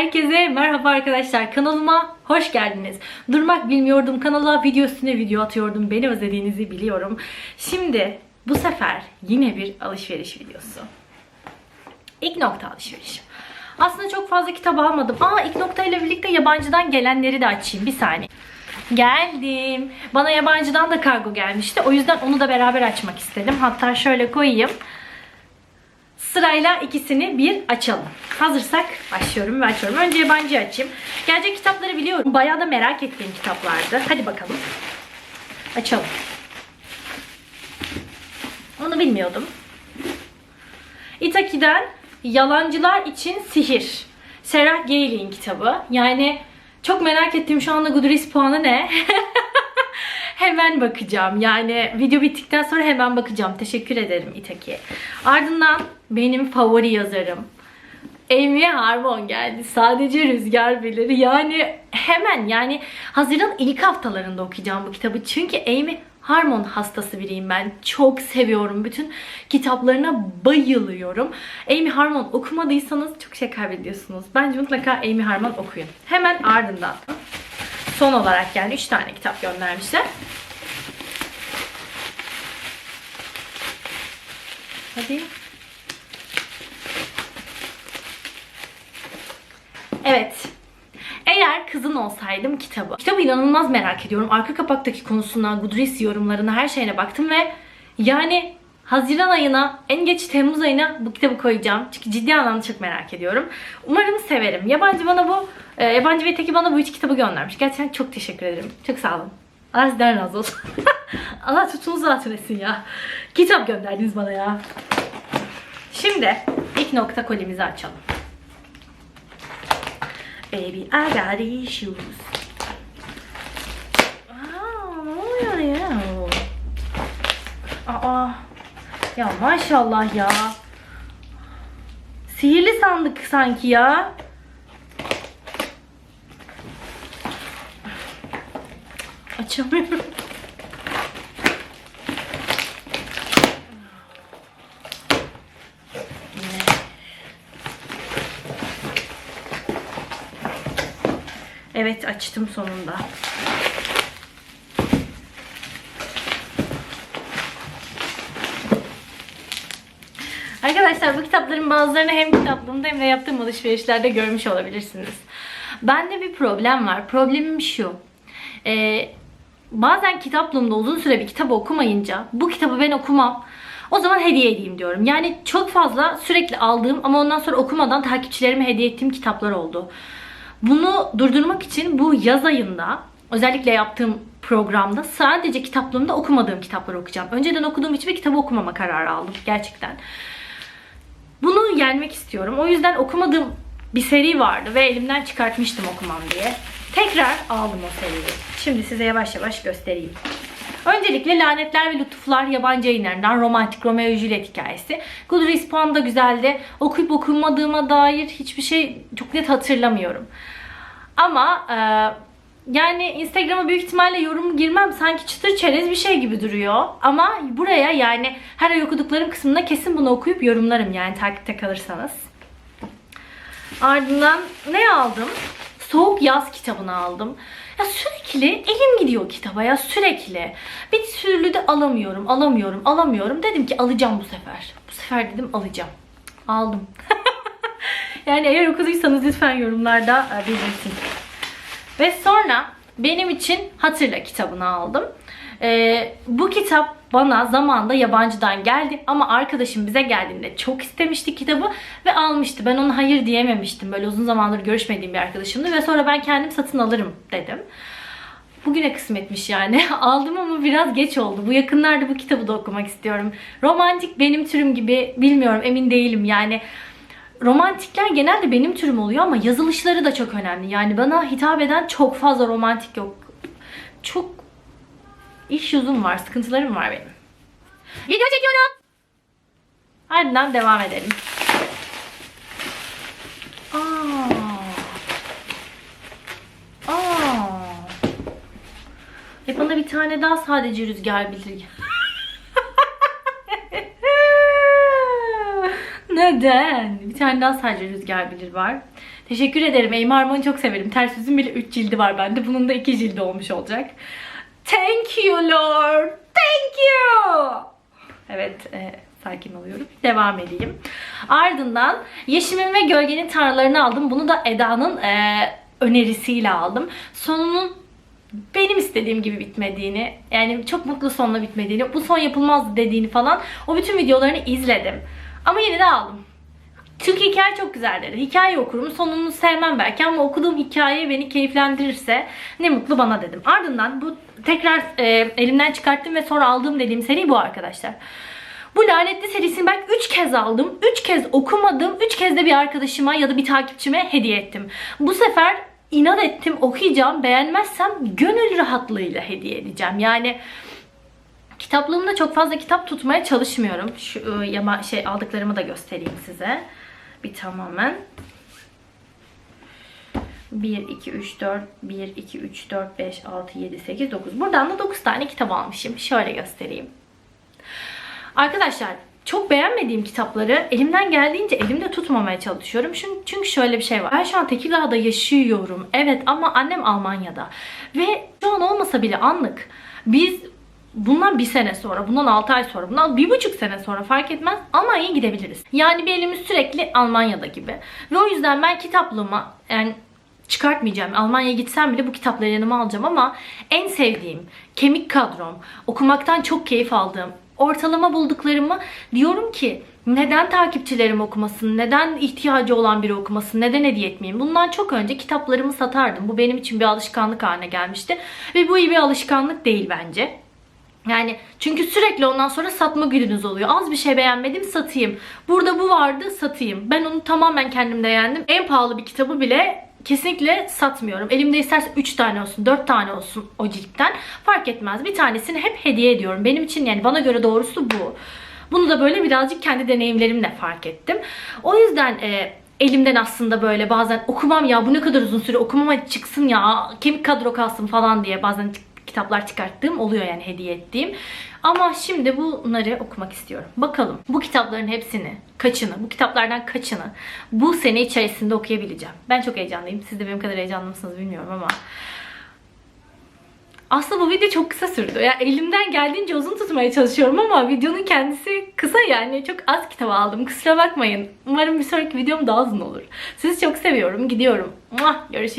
Herkese merhaba arkadaşlar. Kanalıma hoş geldiniz. Durmak bilmiyordum. Kanala video üstüne video atıyordum. Beni özlediğinizi biliyorum. Şimdi bu sefer yine bir alışveriş videosu. İlk nokta alışverişim. Aslında çok fazla kitap almadım. Aa ilk nokta ile birlikte yabancıdan gelenleri de açayım. Bir saniye. Geldim. Bana yabancıdan da kargo gelmişti. O yüzden onu da beraber açmak istedim. Hatta şöyle koyayım. Sırayla ikisini bir açalım. Hazırsak başlıyorum ve açıyorum. Önce yabancı açayım. Gelecek kitapları biliyorum. Bayağı da merak ettiğim kitaplardı. Hadi bakalım. Açalım. Onu bilmiyordum. Itaki'den Yalancılar için Sihir. Serah Gayle'in kitabı. Yani çok merak ettiğim şu anda Goodreads puanı ne? hemen bakacağım. Yani video bittikten sonra hemen bakacağım. Teşekkür ederim Itaki. Ardından benim favori yazarım. Amy Harmon geldi. Sadece rüzgar bilir. Yani hemen yani Haziran ilk haftalarında okuyacağım bu kitabı. Çünkü Amy Harmon hastası biriyim ben. Çok seviyorum. Bütün kitaplarına bayılıyorum. Amy Harmon okumadıysanız çok şey kaybediyorsunuz. Bence mutlaka Amy Harmon okuyun. Hemen ardından son olarak yani 3 tane kitap göndermişler. Hadi. Evet. Eğer kızın olsaydım kitabı. Kitabı inanılmaz merak ediyorum. Arka kapaktaki konusuna, Goodreads yorumlarına, her şeyine baktım ve yani Haziran ayına, en geç Temmuz ayına bu kitabı koyacağım. Çünkü ciddi anlamda çok merak ediyorum. Umarım severim. Yabancı bana bu, e, yabancı ve teki bana bu üç kitabı göndermiş. Gerçekten çok teşekkür ederim. Çok sağ olun. Allah sizden razı olsun. Allah tutunuzu zaten etsin ya. Kitap gönderdiniz bana ya. Şimdi ilk nokta kolimizi açalım. Baby I got issues. Aa, ne oluyor ya? Aa, ya maşallah ya. Sihirli sandık sanki ya. Açamıyorum. Evet açtım sonunda. Arkadaşlar bu kitapların bazılarını hem kitaplığımda hem de yaptığım alışverişlerde görmüş olabilirsiniz. Bende bir problem var. Problemim şu. Ee, bazen kitaplığımda uzun süre bir kitap okumayınca bu kitabı ben okumam. O zaman hediye edeyim diyorum. Yani çok fazla sürekli aldığım ama ondan sonra okumadan takipçilerime hediye ettiğim kitaplar oldu. Bunu durdurmak için bu yaz ayında özellikle yaptığım programda sadece kitaplığımda okumadığım kitapları okuyacağım. Önceden okuduğum hiçbir kitabı okumama kararı aldım gerçekten. Bunu yenmek istiyorum. O yüzden okumadığım bir seri vardı ve elimden çıkartmıştım okumam diye. Tekrar aldım o seriyi. Şimdi size yavaş yavaş göstereyim. Öncelikle Lanetler ve Lütuflar yabancı yayınlarından romantik Romeo Juliet hikayesi. Goodreads puanı da güzeldi. Okuyup okumadığıma dair hiçbir şey çok net hatırlamıyorum. Ama e, yani Instagram'a büyük ihtimalle yorum girmem. Sanki çıtır çerez bir şey gibi duruyor. Ama buraya yani her ay okuduklarım kısmında kesin bunu okuyup yorumlarım yani takipte kalırsanız. Ardından ne aldım? Soğuk Yaz kitabını aldım. Ya sürekli elim gidiyor kitaba ya sürekli. Bir türlü de alamıyorum, alamıyorum, alamıyorum. Dedim ki alacağım bu sefer. Bu sefer dedim alacağım. Aldım. yani eğer okuduysanız lütfen yorumlarda e, belirtin. Ve sonra benim için Hatırla kitabını aldım. Ee, bu kitap bana zamanda yabancıdan geldi ama arkadaşım bize geldiğinde çok istemişti kitabı ve almıştı. Ben ona hayır diyememiştim. Böyle uzun zamandır görüşmediğim bir arkadaşımdı ve sonra ben kendim satın alırım dedim. Bugüne kısmetmiş yani. Aldım ama biraz geç oldu. Bu yakınlarda bu kitabı da okumak istiyorum. Romantik benim türüm gibi bilmiyorum emin değilim yani. Romantikler genelde benim türüm oluyor ama yazılışları da çok önemli. Yani bana hitap eden çok fazla romantik yok. Çok iş yüzüm var, sıkıntılarım var benim. Video çekiyorum. Ardından devam edelim. Aa. Aa. E bana bir tane daha sadece rüzgar bilir. Neden? Bir tane daha sadece rüzgar bilir var. Teşekkür ederim. Amy çok severim. Ters yüzün bile 3 cildi var bende. Bunun da 2 cildi olmuş olacak. Thank you Lord. Thank you. Evet, e, sakin oluyorum. Devam edeyim. Ardından Yeşim'in ve Gölge'nin tanrılarını aldım. Bunu da Eda'nın e, önerisiyle aldım. Sonunun benim istediğim gibi bitmediğini, yani çok mutlu sonla bitmediğini, bu son yapılmaz dediğini falan o bütün videolarını izledim. Ama yine de aldım. Çünkü hikaye çok güzel dedi. Hikaye okurum. Sonunu sevmem belki ama okuduğum hikaye beni keyiflendirirse ne mutlu bana dedim. Ardından bu tekrar e, elimden çıkarttım ve sonra aldığım dediğim seri bu arkadaşlar. Bu lanetli serisini ben 3 kez aldım. 3 kez okumadım. 3 kez de bir arkadaşıma ya da bir takipçime hediye ettim. Bu sefer inat ettim okuyacağım. Beğenmezsem gönül rahatlığıyla hediye edeceğim. Yani kitaplığımda çok fazla kitap tutmaya çalışmıyorum. Şu e, yama şey aldıklarımı da göstereyim size. Bir tamamen. 1, 2, 3, 4, 1, 2, 3, 4, 5, 6, 7, 8, 9. Buradan da 9 tane kitap almışım. Şöyle göstereyim. Arkadaşlar çok beğenmediğim kitapları elimden geldiğince elimde tutmamaya çalışıyorum. Çünkü, şöyle bir şey var. Ben şu an Tekirdağ'da yaşıyorum. Evet ama annem Almanya'da. Ve şu an olmasa bile anlık. Biz bundan bir sene sonra, bundan 6 ay sonra, bundan bir buçuk sene sonra fark etmez Almanya'ya gidebiliriz. Yani bir elimiz sürekli Almanya'da gibi. Ve o yüzden ben kitaplığıma yani çıkartmayacağım. Almanya'ya gitsem bile bu kitapları yanıma alacağım ama en sevdiğim, kemik kadrom, okumaktan çok keyif aldığım, ortalama bulduklarımı diyorum ki neden takipçilerim okumasın, neden ihtiyacı olan biri okumasın, neden hediye etmeyeyim? Bundan çok önce kitaplarımı satardım. Bu benim için bir alışkanlık haline gelmişti. Ve bu iyi bir alışkanlık değil bence. Yani çünkü sürekli ondan sonra satma gününüz oluyor. Az bir şey beğenmedim satayım. Burada bu vardı satayım. Ben onu tamamen kendimde yendim. En pahalı bir kitabı bile kesinlikle satmıyorum. Elimde isterse 3 tane olsun, 4 tane olsun o ciltten fark etmez. Bir tanesini hep hediye ediyorum. Benim için yani bana göre doğrusu bu. Bunu da böyle birazcık kendi deneyimlerimle fark ettim. O yüzden e, elimden aslında böyle bazen okumam ya bu ne kadar uzun süre okumam hadi çıksın ya kemik kadro kalsın falan diye bazen kitaplar çıkarttığım oluyor yani hediye ettiğim. Ama şimdi bunları okumak istiyorum. Bakalım bu kitapların hepsini, kaçını, bu kitaplardan kaçını bu sene içerisinde okuyabileceğim. Ben çok heyecanlıyım. Siz de benim kadar heyecanlı mısınız bilmiyorum ama aslında bu video çok kısa sürdü. Yani elimden geldiğince uzun tutmaya çalışıyorum ama videonun kendisi kısa yani. Çok az kitap aldım. Kusura bakmayın. Umarım bir sonraki videom daha uzun olur. Sizi çok seviyorum. Gidiyorum. Görüşürüz.